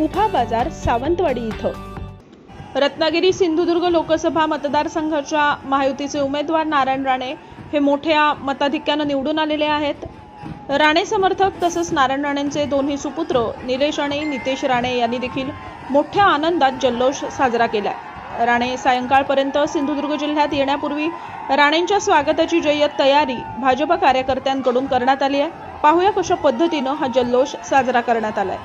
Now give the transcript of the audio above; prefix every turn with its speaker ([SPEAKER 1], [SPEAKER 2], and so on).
[SPEAKER 1] उफा बाजार सावंतवाडी इथं. रत्नागिरी सिंधुदुर्ग लोकसभा मतदारसंघाच्या महायुतीचे उमेदवार नारायण राणे हे मोठ्या मताधिक्यानं निवडून आलेले आहेत. राणे समर्थक तसंच नारायण राणेंचे दोन्ही सुपुत्र निलेश आणि नितेश राणे यांनी देखील मोठ्या आनंदात जल्लोष साजरा केला राणे सायंकाळपर्यंत सिंधुदुर्ग जिल्ह्यात येण्यापूर्वी राणेंच्या स्वागताची जय्यत तयारी भाजप कार्यकर्त्यांकडून करण्यात आली आहे. पाहूया कशा पद्धतीनं हा जल्लोष साजरा करण्यात आलाय.